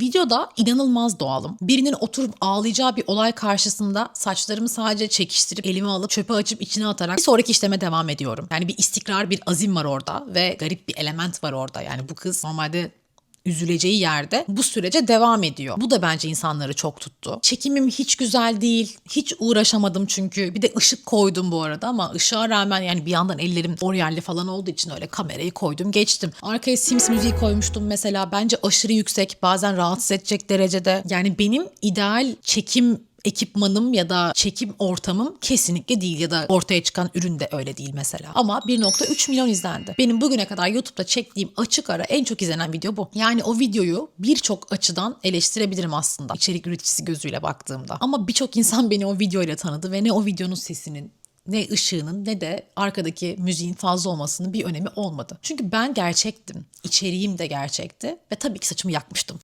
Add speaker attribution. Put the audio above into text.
Speaker 1: Videoda inanılmaz doğalım. Birinin oturup ağlayacağı bir olay karşısında saçlarımı sadece çekiştirip elime alıp çöpe açıp içine atarak bir sonraki işleme devam ediyorum. Yani bir istikrar, bir azim var orada ve garip bir element var orada. Yani bu kız normalde üzüleceği yerde bu sürece devam ediyor. Bu da bence insanları çok tuttu. Çekimim hiç güzel değil. Hiç uğraşamadım çünkü. Bir de ışık koydum bu arada ama ışığa rağmen yani bir yandan ellerim oryalli falan olduğu için öyle kamerayı koydum geçtim. Arkaya Sims müziği koymuştum mesela. Bence aşırı yüksek. Bazen rahatsız edecek derecede. Yani benim ideal çekim ekipmanım ya da çekim ortamım kesinlikle değil ya da ortaya çıkan ürün de öyle değil mesela. Ama 1.3 milyon izlendi. Benim bugüne kadar YouTube'da çektiğim açık ara en çok izlenen video bu. Yani o videoyu birçok açıdan eleştirebilirim aslında. İçerik üreticisi gözüyle baktığımda. Ama birçok insan beni o videoyla tanıdı ve ne o videonun sesinin ne ışığının ne de arkadaki müziğin fazla olmasının bir önemi olmadı. Çünkü ben gerçektim. İçeriğim de gerçekti ve tabii ki saçımı yakmıştım.